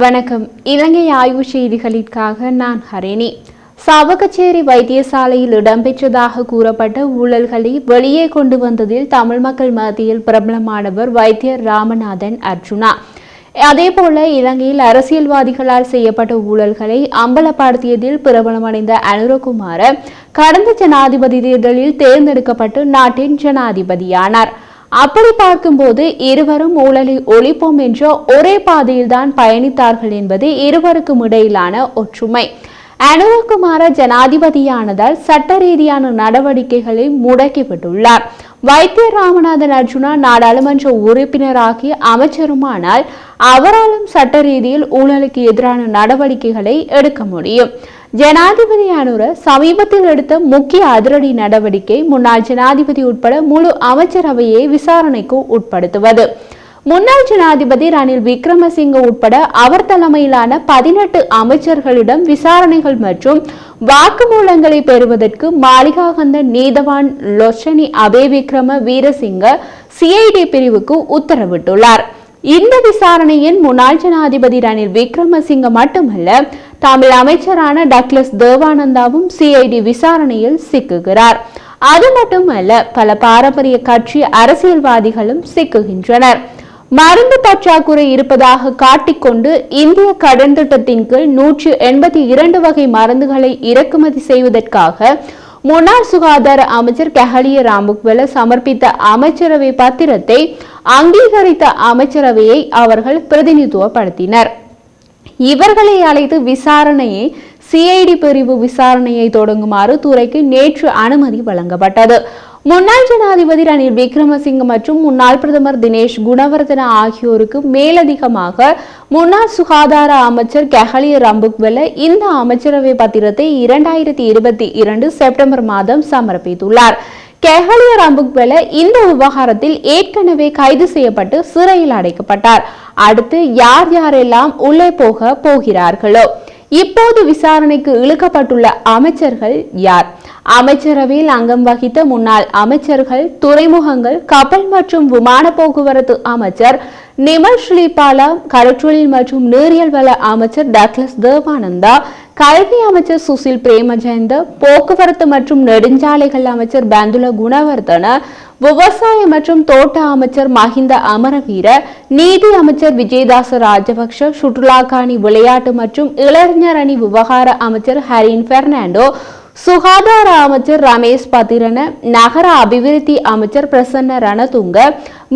வணக்கம். இலங்கை ஆய்வு செய்திகளிற்காக நான் ஹரிணி. சாவகச்சேரி வைத்தியசாலையில் இடம்பெற்றதாக கூறப்பட்ட ஊழல்களை வெளியே கொண்டு வந்ததில் தமிழ் மக்கள் மத்தியில் பிரபலமானவர் வைத்தியர் ராமநாதன் அர்ஜுனா. அதேபோல இலங்கையில் அரசியல்வாதிகளால் செய்யப்பட்ட ஊழல்களை அம்பலப்படுத்தியதில் பிரபலமடைந்த அனுரகுமார கடந்த ஜனாதிபதி தேர்தலில் தேர்ந்தெடுக்கப்பட்டு நாட்டின் ஜனாதிபதியானார். அப்படி பார்க்கும்போது இருவரும் ஊழலை ஒழிப்போம் என்ற ஒரே பாதையில்தான் பயணித்தார்கள் என்பது இருவருக்கும் இடையிலான ஒற்றுமை. அனுரகுமார ஜனாதிபதியானதால் சட்ட ரீதியான நடவடிக்கைகளை முடக்கிவிட்டுள்ளார். வைத்திய ராமநாதன் அர்ஜுனா நாடாளுமன்ற உறுப்பினராகி அமைச்சருமானால் அவராலும் சட்ட ரீதியில் ஊழலுக்கு எதிரான நடவடிக்கைகளை எடுக்க முடியும். ஜனாதிபதி அனுர சமீபத்தில் எடுத்த முக்கிய அதிரடி நடவடிக்கை முன்னாள் ஜனாதிபதி உட்பட முழு அமைச்சரவையை விசாரணைக்கு உட்படுத்துவது. முன்னாள் ஜனாதிபதி ரணில் விக்ரமசிங்க உட்பட அவர் தலைமையிலான பதினெட்டு அமைச்சர்களிடம் விசாரணைகள் மற்றும் வாக்குமூலங்களை பெறுவதற்கு மாளிகாகந்த நீதவான் லொஷனி அபே விக்ரம வீரசிங்க சிஐடி பிரிவுக்கு உத்தரவிட்டுள்ளார். இந்த விசாரணையின் முன்னாள் ஜனாதிபதி ரணில் விக்ரமசிங்க மட்டுமல்ல தமிழ் அமைச்சரான டக்ளஸ் தேவானந்தாவும் சிஐடி விசாரணையில் சிக்குகிறார். அது மட்டுமல்ல பல பாரம்பரிய கட்சி அரசியல்வாதிகளும் சிக்குகின்றனர். மருந்து பற்றாக்குறை இருப்பதாக காட்டிக்கொண்டு இந்திய கடன் திட்டத்தின் கீழ் நூற்றி எண்பத்தி இரண்டு வகை மருந்துகளை இறக்குமதி செய்வதற்காக முன்னாள் சுகாதார அமைச்சர் கஹலிய ராமுக்வெல சமர்ப்பித்த அமைச்சரவை பத்திரத்தை அங்கீகரித்த அமைச்சரவையை அவர்கள் பிரதிநிதித்துவப்படுத்தினர். இவர்களை அழைத்து விசாரணையை சிஐடி பிரிவு விசாரணையை தொடங்குமாறு துறைக்கு நேற்று அனுமதி வழங்கப்பட்டது. முன்னாள் ஜனாதிபதி ரணில் விக்ரமசிங்க மற்றும் முன்னாள் பிரதமர் தினேஷ் குணவர்தன ஆகியோருக்கு மேலதிகமாக முன்னாள் சுகாதார அமைச்சர் கெஹலிய ரம்புக்வெல இந்த அமைச்சரவை பத்திரத்தை இரண்டாயிரத்தி இருபத்தி இரண்டு செப்டம்பர் மாதம் சமர்ப்பித்துள்ளார். கெஹலிய ரம்புக்வெல இந்த விவகாரத்தில் ஏற்கனவே கைது செய்யப்பட்டு சிறையில் அடைக்கப்பட்டார். அடுத்து யார் யாரெல்லாம் உள்ளே போக போகிறார்களோ? இப்போது விசாரணைக்கு இழுக்கப்பட்டுள்ள அமைச்சர்கள் யார்? அமைச்சரவையில் அங்கம் வகித்த முன்னாள் அமைச்சர்கள் துறைமுகங்கள் கப்பல் மற்றும் விமான போக்குவரத்து அமைச்சர் நிமல் ஸ்ரீபாலா கடற்றொழில் மற்றும் நீரியல் வள அமைச்சர் டக்ளஸ் தேவானந்தா கல்வி அமைச்சர் சுசில் பிரேமஜயந்த போக்குவரத்து மற்றும் நெடுஞ்சாலைகள் அமைச்சர் பந்துல குணவர்தன விவசாய மற்றும் தோட்ட அமைச்சர் மஹிந்த அமரவீர நீதி அமைச்சர் விஜயதாச ராஜபக்ஷ சுற்றுலாக்காணி விளையாட்டு மற்றும் இளைஞர் அணி விவகார அமைச்சர் ஹரின் பெர்னாண்டோ சுகாதார அமைச்சர் ரமேஷ் பத்திரன நகர அபிவிருத்தி அமைச்சர் பிரசன்ன ரணதுங்க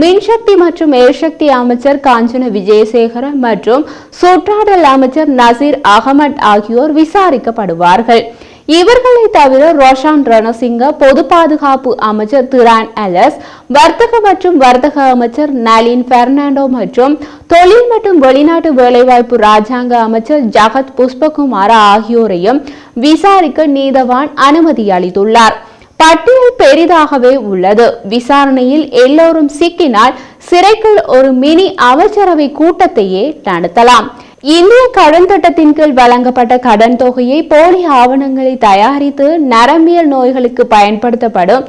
மின்சக்தி மற்றும் எரிசக்தி அமைச்சர் காஞ்சன விஜயசேகர மற்றும் சுற்றாடல் அமைச்சர் நசீர் அகமட் ஆகியோர் விசாரிக்கப்படுவார்கள். இவர்களை தவிர ரோஷான் ரணசிங்க பொது பாதுகாப்பு அமைச்சர் திரான் அலஸ் வர்த்தக மற்றும் வர்த்தக அமைச்சர் நலின் பெர்னாண்டோ மற்றும் தொழில் மற்றும் வெளிநாட்டு வேலைவாய்ப்பு ராஜாங்க அமைச்சர் ஜகத் புஷ்பகுமார ஆகியோரையும் விசாரிக்க நீதவான் அனுமதி அளித்துள்ளார். பட்டியல் பெரிதாகவே உள்ளது. விசாரணையில் எல்லோரும் சிக்கினால் சிறைக்குள் ஒரு மினி அமைச்சரவை கூட்டத்தையே நடத்தலாம். இந்திய கடன் திட்டத்தின் கீழ் வழங்கப்பட்ட கடன் தொகையை போலி ஆவணங்களை தயாரித்து நரம்பியல் நோய்களுக்கு பயன்படுத்தப்படும்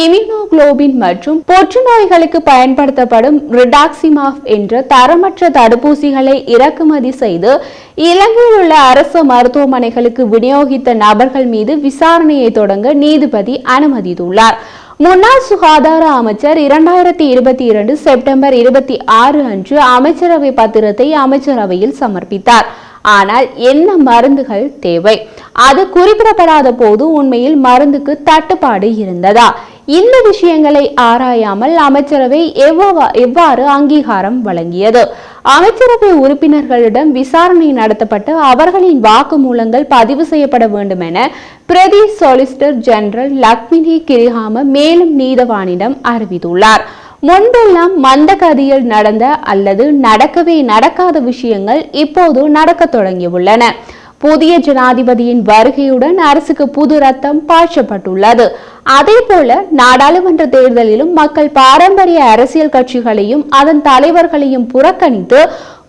இம்யூனோகுளோபின் மற்றும் புற்றுநோய்களுக்கு பயன்படுத்தப்படும் ரிடாக்சிமாஃப் என்ற தரமற்ற தடுப்பூசிகளை இறக்குமதி செய்து இலங்கையில் உள்ள அரசு மருத்துவமனைகளுக்கு விநியோகித்த நபர்கள் மீது விசாரணையை தொடங்க நீதிபதி அனுமதித்துள்ளார். முன்னாள் சுகாதார அமைச்சர் இரண்டாயிரத்தி இருபத்தி இரண்டு செப்டம்பர் இருபத்தி ஆறு அன்று அமைச்சரவை பத்திரத்தை அமைச்சரவையில் சமர்ப்பித்தார். ஆனால் என்ன மருந்துகள் தேவை? அது குறிப்பிடப்படாத போது உண்மையில் மருந்துக்கு தட்டுப்பாடு இருந்ததா? இந்த விஷயங்களை ஆராயாமல் அமைச்சரவை எவ்வா எவ்வாறு அங்கீகாரம் வழங்கியது? அமைச்சரவை உறுப்பினர்களிடம் விசாரணை நடத்தப்பட்டு அவர்களின் வாக்குமூலங்கள் பதிவு செய்யப்பட வேண்டும் என பிரதி சொலிசிட்டர் ஜெனரல் லக்மினி கிரிஹாம மேலும் நீதவானிடம் அறிவித்துள்ளார். முன்பெல்லாம் மந்தகதியில் நடந்த அல்லது நடக்கவே நடக்காத விஷயங்கள் இப்போது நடக்க தொடங்கியுள்ளன. புதிய ஜனாதிபதியின் வருகையுடன் அரசுக்கு புது ரத்தம் பாய்ச்சப்பட்டுள்ளது. அதே போல நாடாளுமன்ற தேர்தலிலும் மக்கள் பாரம்பரிய அரசியல் கட்சிகளையும் அதன் தலைவர்களையும் புறக்கணித்து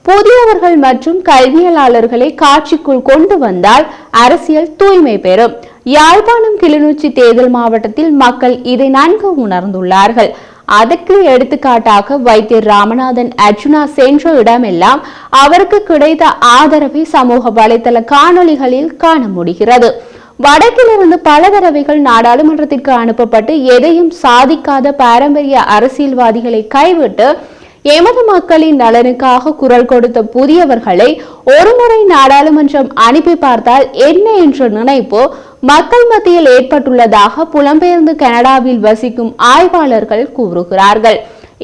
புதியவர்கள் மற்றும் கல்வியலாளர்களை காட்சிக்குள் கொண்டு வந்தால் அரசியல் தூய்மை பெறும். யாழ்ப்பாணம் கிளிநொச்சி தேர்தல் மாவட்டத்தில் மக்கள் இதை நன்கு உணர்ந்துள்ளார்கள். அதற்கு எடுத்துக்காட்டாக வைத்தியர் ராமநாதன் அர்ஜுனா சென்ற இடமெல்லாம் அவருக்கு கிடைத்த ஆதரவை சமூக வலைதள காணொளிகளில் காண முடிகிறது. வடக்கிலிருந்து பல தடவைகள் நாடாளுமன்றத்திற்கு அனுப்பப்பட்டு எதையும் சாதிக்காத பாரம்பரிய அரசியல்வாதிகளை கைவிட்டு எமது மக்களின் நலனுக்காக குரல் கொடுத்த புதியவர்களை ஒருமுறை நாடாளுமன்றம் அனுப்பி பார்த்தால் என்ன என்ற நினைப்பு மக்கள் மத்தியில் ஏற்பட்டுள்ளதாக புலம்பெயர்ந்து கனடாவில் வசிக்கும் ஆய்வாளர்கள் கூறுகிறார்கள்.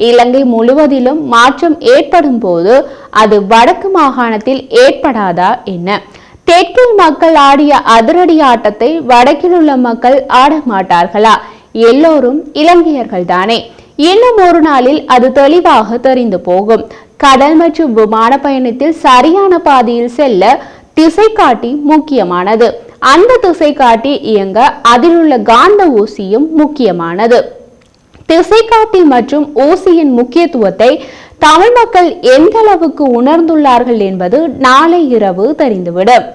இலங்கை முழுவதிலும் மாற்றம் ஏற்படும் போது அது வடக்கு மாகாணத்தில் ஏற்படாதா என்ன? தெற்கில் மக்கள் ஆடிய அதிரடி ஆட்டத்தை வடக்கில் உள்ள மக்கள் ஆட மாட்டார்களா? எல்லோரும் இலங்கையர்கள் தானே. இன்னும் ஒரு நாளில் அது தெளிவாக தெரிந்து போகும். கடல் மற்றும் விமான பயணத்தில் சரியான பாதையில் செல்ல திசை காட்டி முக்கியமானது. அந்த திசை காட்டி இயங்க அதிலுள்ள காந்த ஊசியும் முக்கியமானது. திசைக்காட்டி மற்றும் ஊசியின் முக்கியத்துவத்தை தமிழ் மக்கள் எந்த அளவுக்கு உணர்ந்துள்ளார்கள் என்பது நாளை இரவு தெரிந்துவிடும்.